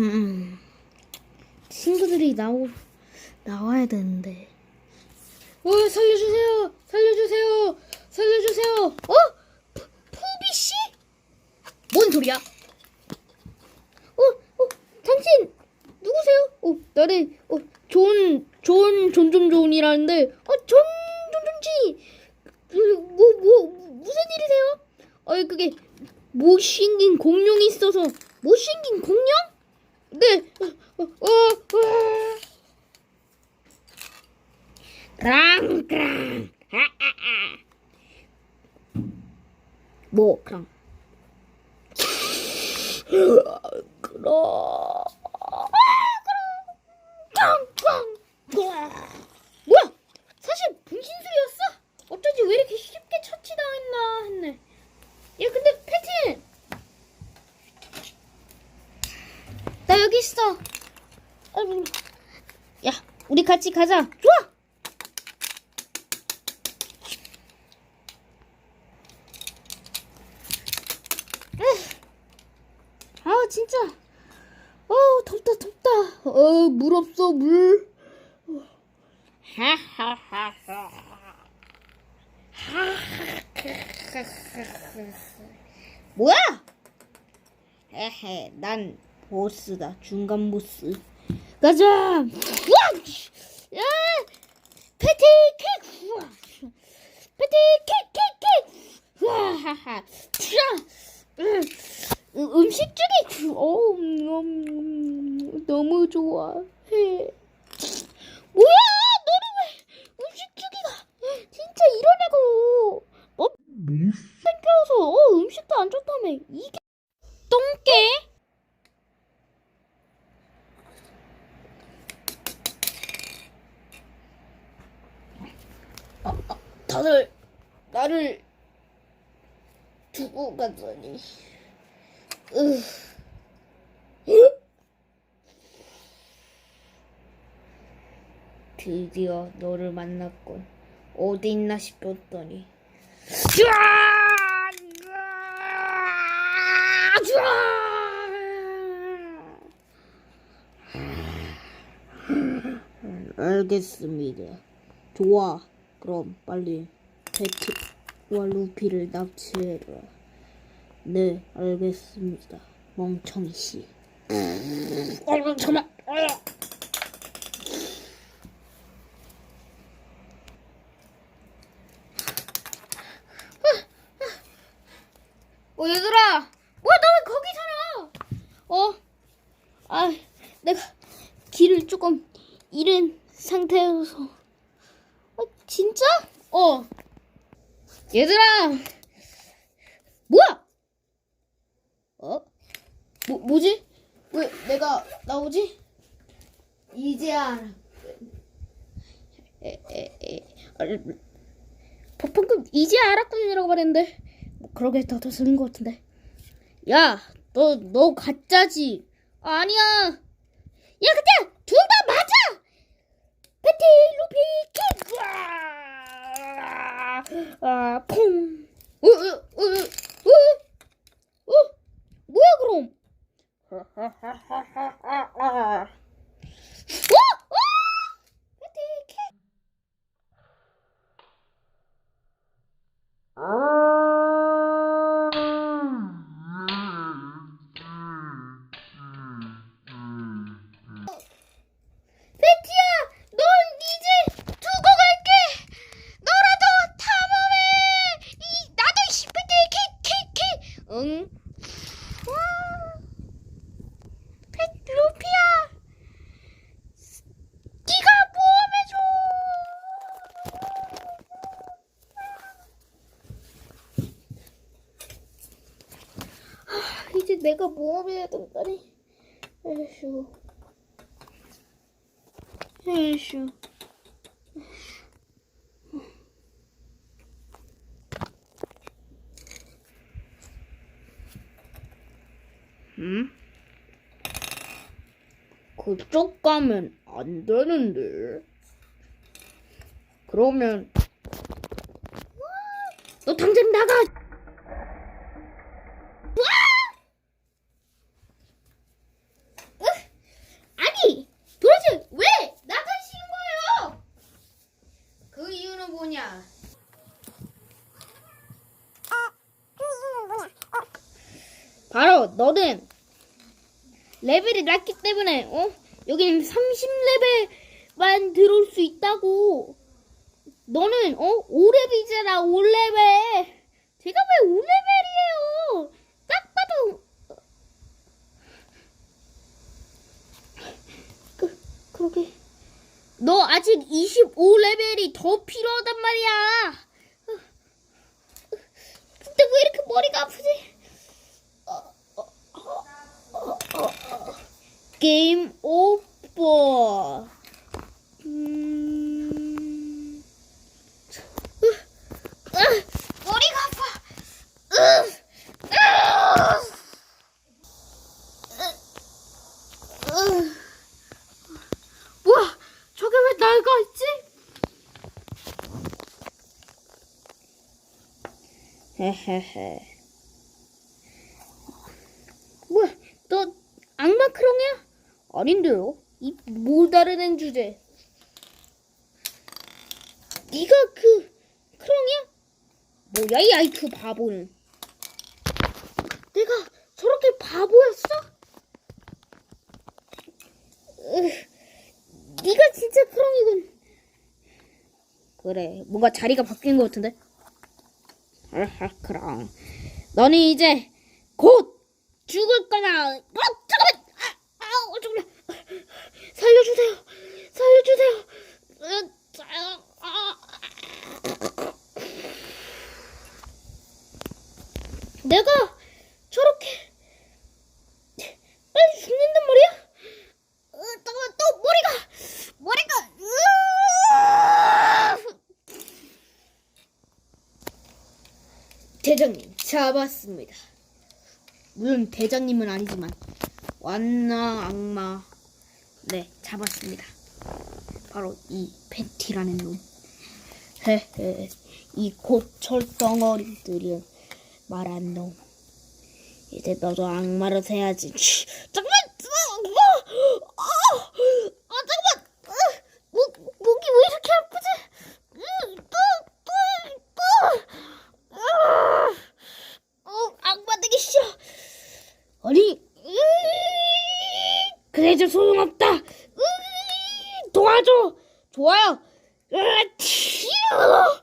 음, 친구들이 나오 나와야 되는데. 어 살려주세요, 살려주세요, 살려주세요. 어? 푸, 푸비 씨? 뭔 소리야? 어, 어, 당신 누구세요? 어, 나는 어, 존, 존, 존, 존, 존이라는데, 어, 존, 존, 존지. 그, 뭐, 뭐, 무슨 일이세요? 어, 그게 못생긴 공룡이 있어서 못생긴 공룡? 네. 어, 어, 어. 그랑, 그랑. 하하하. 뭐, 그랑. 그럼. 뭐야? 사실 분신술이었어? 어쩐지 왜 이렇게 쉽게 처치당했나 했네. 야, 근데 패틴! 나 여기 있어. 야, 우리 같이 가자. 좋아! 아, 진짜. 어, 덥다, 덥다. 어, 물 없어, 물. 하하하하. 뭐야? 에헤, 난 보스다. 중간 보스. 가자. 야! 우와. 패티케이크. 와하하. 자. 음, 음식 중에 어, 음, 너무 좋아 해. 뭐야? 너는 왜 음식 주기가 진짜 이러냐고. 너 생겨서 어, 음식도 안 좋다며. 이게 똥개? 다들 나를 두고 가다니. 으. 드디어 너를 만났군. 어디 있나 싶었더니. 알겠습니다. 좋아. 그럼 빨리 패트와 루피를 납치해라. 네, 알겠습니다. 멍청이 씨. 어, 잠깐만. 어. 어, 얘들아! 뭐야, 너 왜 거기 살아? 어? 아, 내가 길을 조금 잃은 상태여서. 어, 진짜? 어. 얘들아! 뭐야? 어? 뭐, 뭐지? 왜 내가 나오지? 이제 알아. 에, 에, 에. 아, 바- 방금 이제 알았군이라고 말했는데 뭐 그러게 더, 더 들린 것 같은데 야 너 너 가짜지 아니야 야 근데 둘 다 맞아 패티 루피 킥 아퐁 어, 응. 와. 페 루피야. 네가 모험해줘. 아, 이제 내가 모험해야 된다니. 에휴. 에휴. 응? 그쪽 가면 안 되는데. 그러면 너 당장 나가. 으, 바로 너는 레벨이 낮기 때문에 어 여기는 30레벨만 들어올 수 있다고. 너는 어 5레벨이잖아 5레벨. 제가 왜 5레벨이에요? 딱 봐도 그 그러게. 너 아직 25레벨이 더 필요하단 말이야. 근데 왜 이렇게 머리가 아프지? 게임 오버. 음... 으, 으, 머리가 아파. 으, 으, 으, 으. 뭐야? 저게 왜 날가 있지? 헤헤헤. 뭐야? 너 악마 크롱이야? 아닌데요. 이 모다르는 주제. 네가 그 크롱이야? 뭐야 이 아이큐 바보는? 내가 저렇게 바보였어? 으, 네가 진짜 크롱이군. 그래, 뭔가 자리가 바뀐 것 같은데. 하하 크롱. 너는 이제 곧 죽을 거다. 어, 잠깐만. 아, 아, 어, 잠깐만. 살려주세요. 살려주세요. 내가 저렇게 빨리 죽는단 말이야? 으, 잠깐만 또 머리가 머리가! 대장님 잡았습니다. 물론 대장님은 아니지만 완나 악마 네 잡았습니다. 바로 이 팬티라는 놈. 헤헤 이 고철 덩어리들이 말한 놈. 이제 너도 악마로 돼야지. 치, 잠깐만, 어, 어, 아 잠깐만, 어, 목 목이 왜 이렇게 아프지? 음, 또. 아, 어, 싫어. 아니, 으이, 그래 도 소용없다. 도와줘. 좋아요. 으, 치유. 아,